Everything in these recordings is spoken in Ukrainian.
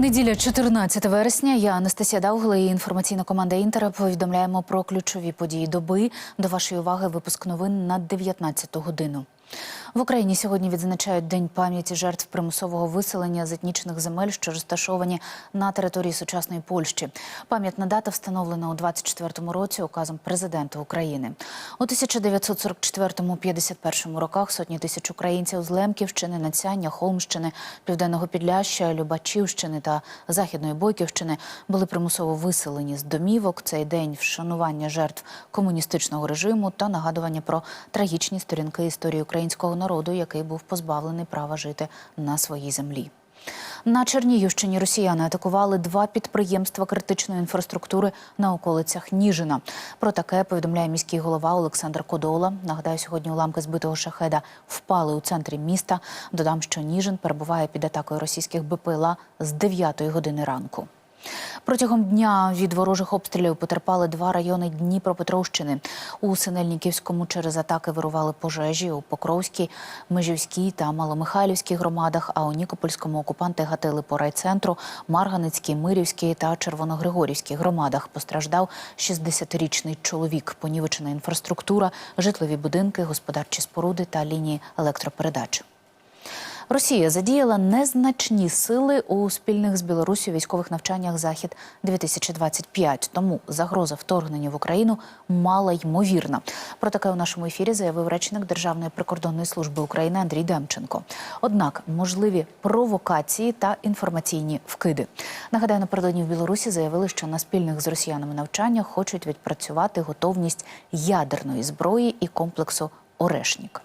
Неділя 14 вересня. Я Анастасія Даугла і інформаційна команда Інтера повідомляємо про ключові події доби. До вашої уваги випуск новин на 19 годину. В Україні сьогодні відзначають День пам'яті жертв примусового виселення з етнічних земель, що розташовані на території сучасної Польщі. Пам'ятна дата встановлена у 24-му році указом президента України. У 1944-51 роках сотні тисяч українців з Лемківщини, Нацяння, Холмщини, Південного Підляща, Любачівщини та Західної Бойківщини були примусово виселені з домівок. Цей день вшанування жертв комуністичного режиму та нагадування про трагічні сторінки історії українського народу, який був позбавлений права жити на своїй землі. На Чернігівщині росіяни атакували два підприємства критичної інфраструктури на околицях Ніжина. Про таке повідомляє міський голова Олександр Кодола. Нагадаю, сьогодні уламки збитого шахеда впали у центрі міста. Додам, що Ніжин перебуває під атакою російських БПЛА з 9 години ранку. Протягом дня від ворожих обстрілів потерпали два райони Дніпропетровщини. У Синельниківському через атаки вирували пожежі у Покровській, Межівській та Маломихайлівській громадах. А у Нікопольському окупанти гатили по райцентру, Марганицькій, Мирівській та Червоногригорівській громадах. Постраждав 60-річний чоловік. Понівечена інфраструктура, житлові будинки, господарчі споруди та лінії електропередач. Росія задіяла незначні сили у спільних з Білорусі військових навчаннях Захід 2025 Тому загроза вторгнення в Україну мала ймовірна. Про таке у нашому ефірі заявив речник Державної прикордонної служби України Андрій Демченко. Однак можливі провокації та інформаційні вкиди. Нагадаю, напередодні в Білорусі заявили, що на спільних з росіянами навчаннях хочуть відпрацювати готовність ядерної зброї і комплексу Орешнік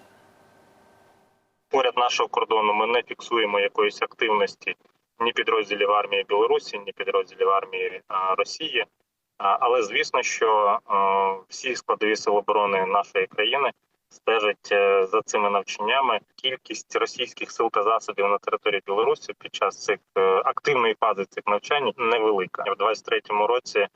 поряд нашого кордону ми не фіксуємо якоїсь активності ні підрозділів армії Білорусі, ні підрозділів армії Росії. Але звісно, що всі складові сил оборони нашої країни стежать е, за цими навчаннями. Кількість російських сил та засобів на території Білорусі під час цих е, активної фази цих навчань невелика. В 23-му році е,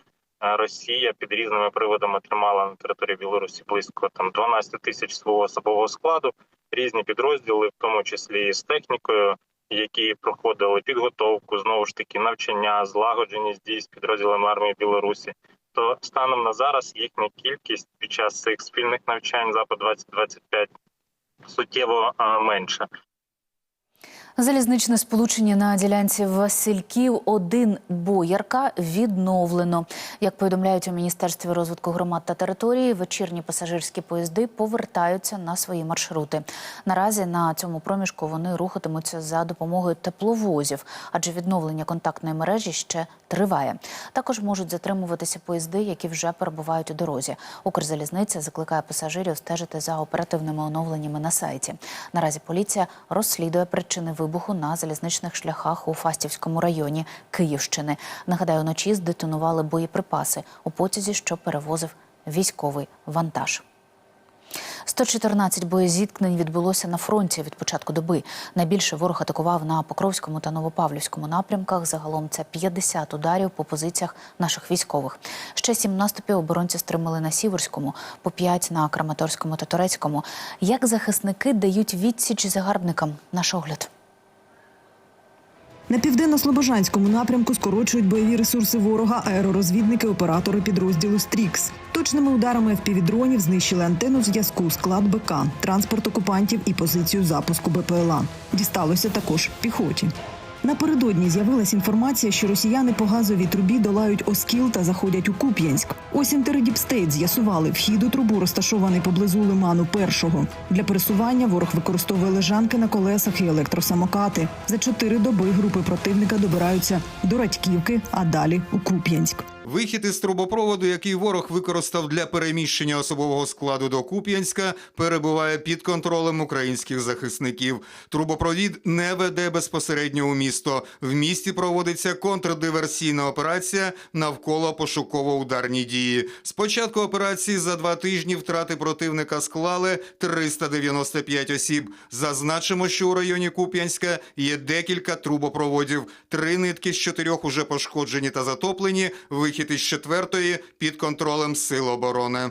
Росія під різними приводами тримала на території Білорусі близько там 12 тисяч свого особового складу різні підрозділи, в тому числі з технікою, які проходили підготовку, знову ж таки навчання, злагодженість дій з підрозділами армії Білорусі. То станом на зараз їхня кількість під час цих спільних навчань запад 2025 суттєво менша. Залізничне сполучення на ділянці Васильків 1 Боярка відновлено. Як повідомляють у міністерстві розвитку громад та території, вечірні пасажирські поїзди повертаються на свої маршрути. Наразі на цьому проміжку вони рухатимуться за допомогою тепловозів, адже відновлення контактної мережі ще триває. Також можуть затримуватися поїзди, які вже перебувають у дорозі. Укрзалізниця закликає пасажирів стежити за оперативними оновленнями на сайті. Наразі поліція розслідує причини вибуху на залізничних шляхах у Фастівському районі Київщини. Нагадаю, вночі здетонували боєприпаси у потязі, що перевозив військовий вантаж. 114 боєзіткнень відбулося на фронті від початку доби. Найбільше ворог атакував на Покровському та Новопавлівському напрямках. Загалом це 50 ударів по позиціях наших військових. Ще сім наступів оборонці стримали на Сіверському, по 5 на Краматорському та Турецькому. Як захисники дають відсіч загарбникам? Наш огляд. На південно-слобожанському напрямку скорочують бойові ресурси ворога, аеророзвідники, оператори підрозділу Стрікс. Точними ударами впівдронів знищили антенну зв'язку, склад БК, транспорт окупантів і позицію запуску БПЛА. Дісталося також піхоті. Напередодні з'явилась інформація, що росіяни по газовій трубі долають Оскіл та заходять у Куп'янськ. Ось інтередіпстейт з'ясували, вхід у трубу розташований поблизу лиману першого. Для пересування ворог використовує лежанки на колесах і електросамокати. За чотири доби групи противника добираються до Радьківки, а далі у Куп'янськ. Вихід із трубопроводу, який ворог використав для переміщення особового складу до Куп'янська, перебуває під контролем українських захисників. Трубопровід не веде безпосередньо у місто. В місті проводиться контрдиверсійна операція навколо пошуково-ударні дії. З початку операції за два тижні втрати противника склали 395 осіб. Зазначимо, що у районі Куп'янська є декілька трубопроводів. Три нитки з чотирьох уже пошкоджені та затоплені. Вихід із четвертої під контролем сил оборони.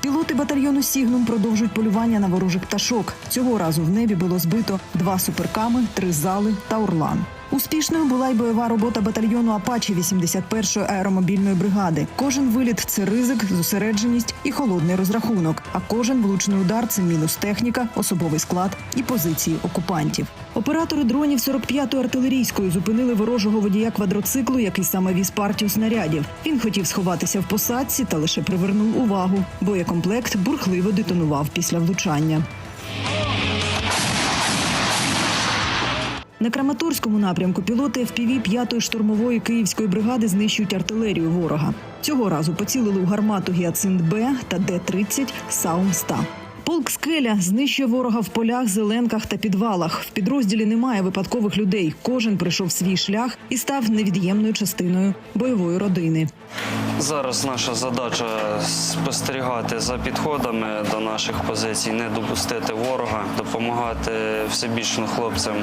Пілоти батальйону Сігнум продовжують полювання на ворожих пташок. Цього разу в небі було збито два суперками, три зали та орлан. Успішною була й бойова робота батальйону Апачі 81-ї аеромобільної бригади. Кожен виліт це ризик, зосередженість і холодний розрахунок. А кожен влучний удар це мінус техніка, особовий склад і позиції окупантів. Оператори дронів 45-ї артилерійської зупинили ворожого водія квадроциклу, який саме віз партію снарядів. Він хотів сховатися в посадці та лише привернув увагу. Боєкомплект бурхливо детонував після влучання. На Краматорському напрямку пілоти FPV 5-ї штурмової київської бригади знищують артилерію ворога. Цього разу поцілили у гармату Гіацинт Б та Д-30 Саум-100. Полк Скеля знищує ворога в полях, зеленках та підвалах. В підрозділі немає випадкових людей. Кожен прийшов свій шлях і став невід'ємною частиною бойової родини. Зараз наша задача спостерігати за підходами до наших позицій, не допустити ворога, допомагати всебічно хлопцям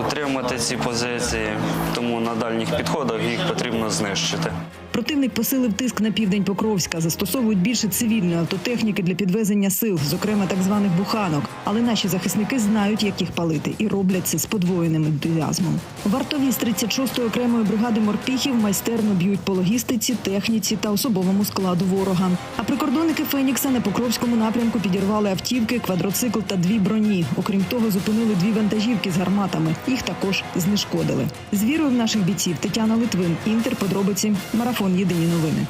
утримати ці позиції. Тому на дальніх підходах їх потрібно знищити. Противник посилив тиск на південь Покровська. Застосовують більше цивільної автотехніки для підвезення сил, зокрема так званих буханок. Але наші захисники знають, як їх палити, і роблять це з подвоєним ентузіазмом. Вартові з 36-ї окремої бригади морпіхів майстерно б'ють по логістиці, техніці та особовому складу ворога. А прикордонники Фенікса на Покровському напрямку підірвали автівки, квадроцикл та дві броні. Окрім того, зупинили дві вантажівки з гарматами. Їх також знешкодили. З вірою в наших бійців Тетяна Литвин, Інтер, подробиці, марафон. Єдині новини.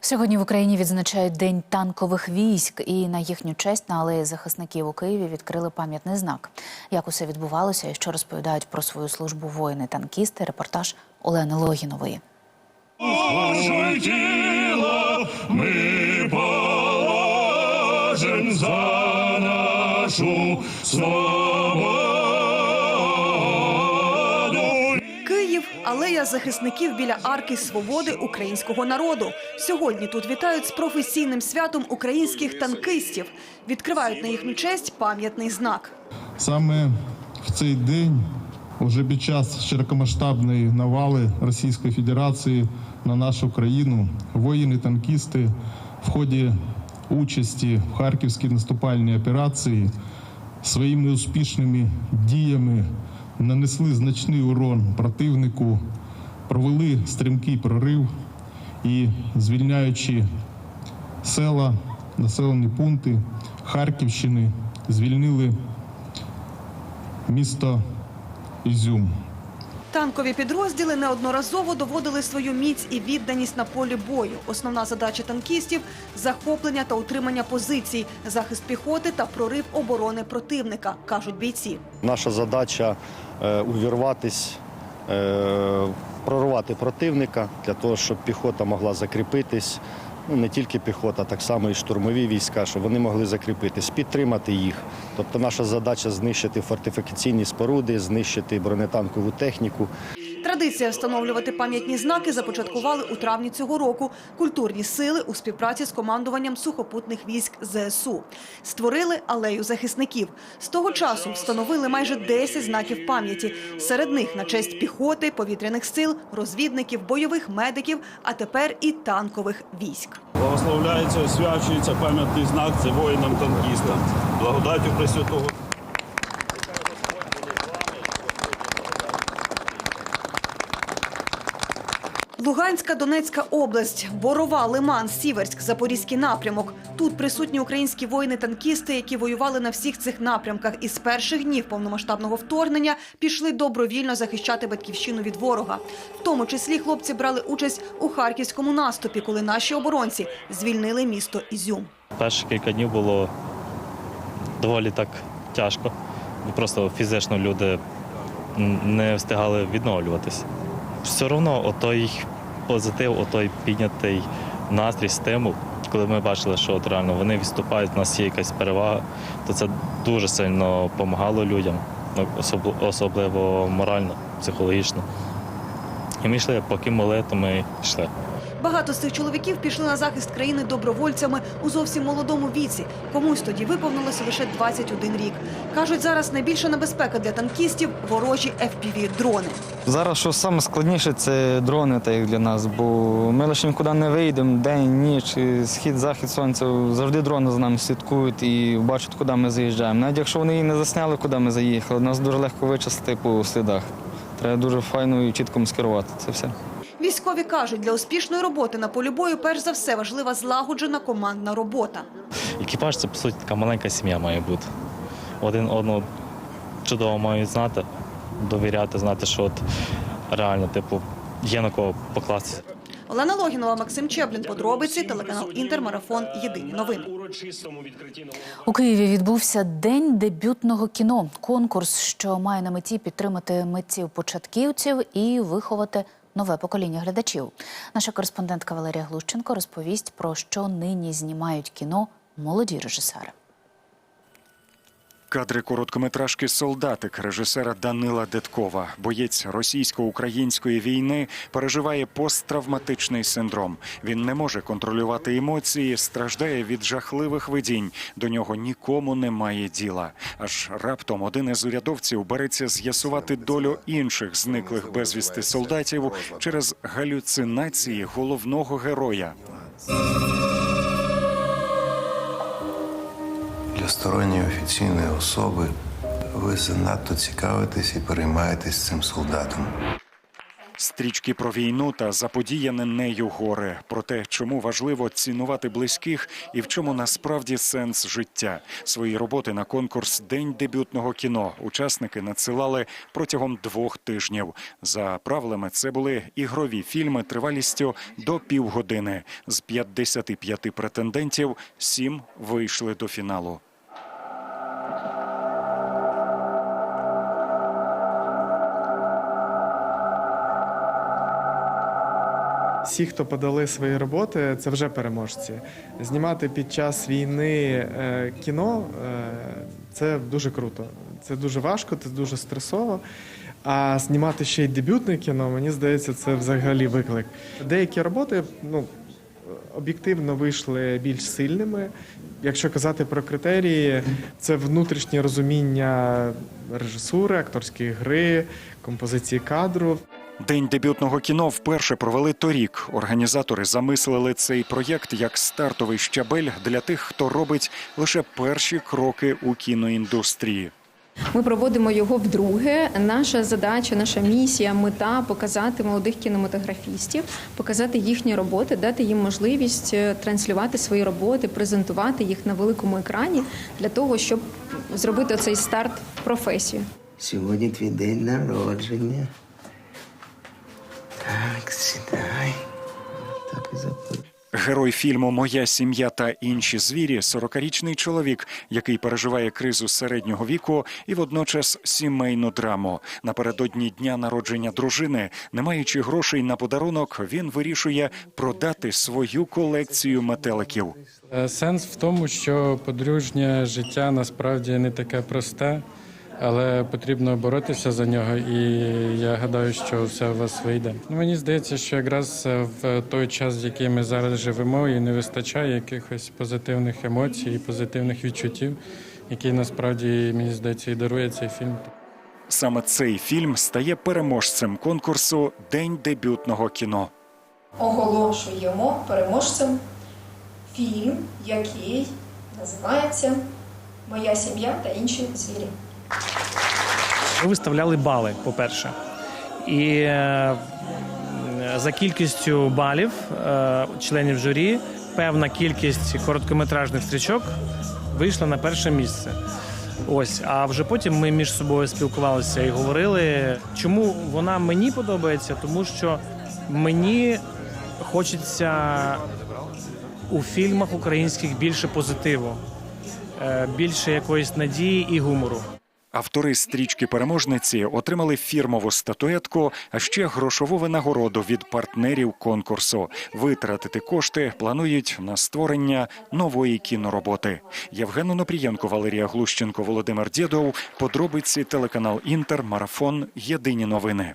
Сьогодні в Україні відзначають День танкових військ, і на їхню честь на алеї захисників у Києві відкрили пам'ятний знак. Як усе відбувалося і що розповідають про свою службу воїни-танкісти, репортаж Олени Логінової. Тіло ми положим за нашу свободу. Алея захисників біля арки свободи українського народу. Сьогодні тут вітають з професійним святом українських танкистів. Відкривають на їхню честь пам'ятний знак. Саме в цей день, уже під час широкомасштабної навали Російської Федерації на нашу країну, воїни-танкісти в ході участі в Харківській наступальній операції своїми успішними діями нанесли значний урон противнику, провели стрімкий прорив і звільняючи села, населені пункти Харківщини, звільнили місто Ізюм. Танкові підрозділи неодноразово доводили свою міць і відданість на полі бою. Основна задача танкістів захоплення та утримання позицій, захист піхоти та прорив оборони противника, кажуть бійці. Наша задача е, увірватись, е, прорвати противника для того, щоб піхота могла закріпитись. Ну не тільки піхота, так само і штурмові війська, щоб вони могли закріпитись, підтримати їх. Тобто наша задача знищити фортифікаційні споруди, знищити бронетанкову техніку. Традиція встановлювати пам'ятні знаки започаткували у травні цього року. Культурні сили у співпраці з командуванням сухопутних військ ЗСУ створили алею захисників. З того часу встановили майже 10 знаків пам'яті. Серед них на честь піхоти, повітряних сил, розвідників, бойових медиків, а тепер і танкових військ. Благословляється, освячується пам'ятний знак це воїнам-танкістам. Благодаттю Пресвятого. Луганська, Донецька область, Борова, Лиман, Сіверськ, Запорізький напрямок. Тут присутні українські воїни-танкісти, які воювали на всіх цих напрямках і з перших днів повномасштабного вторгнення пішли добровільно захищати батьківщину від ворога. В тому числі хлопці брали участь у харківському наступі, коли наші оборонці звільнили місто Ізюм. Перші кілька днів було доволі так тяжко. Просто фізично люди не встигали відновлюватись. Все одно отой позитив, отой піднятий настрій, стимул, коли ми бачили, що от реально вони відступають, у нас є якась перевага, то це дуже сильно допомагало людям, ну, особливо морально, психологічно. І ми йшли, поки моли, то ми йшли. Багато з цих чоловіків пішли на захист країни добровольцями у зовсім молодому віці. Комусь тоді виповнилося лише 21 рік. Кажуть, зараз найбільша небезпека для танкістів ворожі fpv дрони Зараз що саме складніше це дрони, так як для нас, бо ми лише нікуди не вийдемо, день, ніч, схід, захід сонця. Завжди дрони за нами слідкують і бачать, куди ми заїжджаємо. Навіть якщо вони і не засняли, куди ми заїхали, нас дуже легко вичислити по слідах. Треба дуже файно і чітко маскирувати це все. Військові кажуть, для успішної роботи на полі бою перш за все важлива злагоджена командна робота. Екіпаж це по суті така маленька сім'я має бути. Один одного чудово мають знати, довіряти, знати, що от реально, типу, є на кого покластися. Олена Логінова, Максим Чеблін. Подробиці телеканал Інтермарафон. Єдині новини. У Києві відбувся день дебютного кіно. Конкурс, що має на меті підтримати митців-початківців і виховати нове покоління глядачів. Наша кореспондентка Валерія Глущенко розповість про що нині знімають кіно молоді режисери. Кадри короткометражки Солдатик режисера Данила Деткова. Боєць російсько-української війни переживає посттравматичний синдром. Він не може контролювати емоції, страждає від жахливих видінь. До нього нікому немає діла. Аж раптом один із урядовців береться з'ясувати долю інших зниклих безвісти солдатів через галюцинації головного героя. Для сторонньої офіційної особи ви занадто цікавитесь і переймаєтесь цим солдатом. Стрічки про війну та заподіяне нею горе, про те, чому важливо цінувати близьких і в чому насправді сенс життя. Свої роботи на конкурс День дебютного кіно учасники надсилали протягом двох тижнів. За правилами, це були ігрові фільми тривалістю до півгодини. З 55 претендентів сім вийшли до фіналу. Всі, хто подали свої роботи, це вже переможці. Знімати під час війни е, кіно е, це дуже круто. Це дуже важко, це дуже стресово. А знімати ще й дебютне кіно, мені здається, це взагалі виклик. Деякі роботи, ну. Об'єктивно вийшли більш сильними. Якщо казати про критерії, це внутрішнє розуміння режисури, акторської гри, композиції кадру. День дебютного кіно вперше провели торік. Організатори замислили цей проєкт як стартовий щабель для тих, хто робить лише перші кроки у кіноіндустрії. Ми проводимо його вдруге. Наша задача, наша місія, мета показати молодих кінематографістів, показати їхні роботи, дати їм можливість е, транслювати свої роботи, презентувати їх на великому екрані для того, щоб зробити цей старт в професію. Сьогодні твій день народження. Сідай. Так і запив. Герой фільму Моя сім'я та інші звірі 40-річний чоловік, який переживає кризу середнього віку і водночас сімейну драму. Напередодні дня народження дружини, не маючи грошей на подарунок, він вирішує продати свою колекцію метеликів. Е, Сенс в тому, що подружнє життя насправді не таке просте, але потрібно боротися за нього, і я гадаю, що все у вас вийде. Ну, мені здається, що якраз е, в той час, в який ми зараз живемо, і не вистачає якихось позитивних емоцій і позитивних відчуттів, які насправді мені здається і дарує цей фільм. Саме цей фільм стає переможцем конкурсу День дебютного кіно. Оголошуємо переможцем фільм, який називається Моя сім'я та інші звірі. Ми виставляли бали, по-перше. І е, за кількістю балів е, членів журі певна кількість короткометражних стрічок вийшла на перше місце. Ось, а вже потім ми між собою спілкувалися і говорили, чому вона мені подобається, тому що мені хочеться у фільмах українських більше позитиву, е, більше якоїсь надії і гумору. Автори стрічки переможниці отримали фірмову статуетку, а ще грошову винагороду від партнерів конкурсу. Витратити кошти планують на створення нової кінороботи. Євген Онопрієнко, Валерія Глущенко, Володимир Дєдов. Подробиці телеканал Інтер, Марафон. Єдині новини.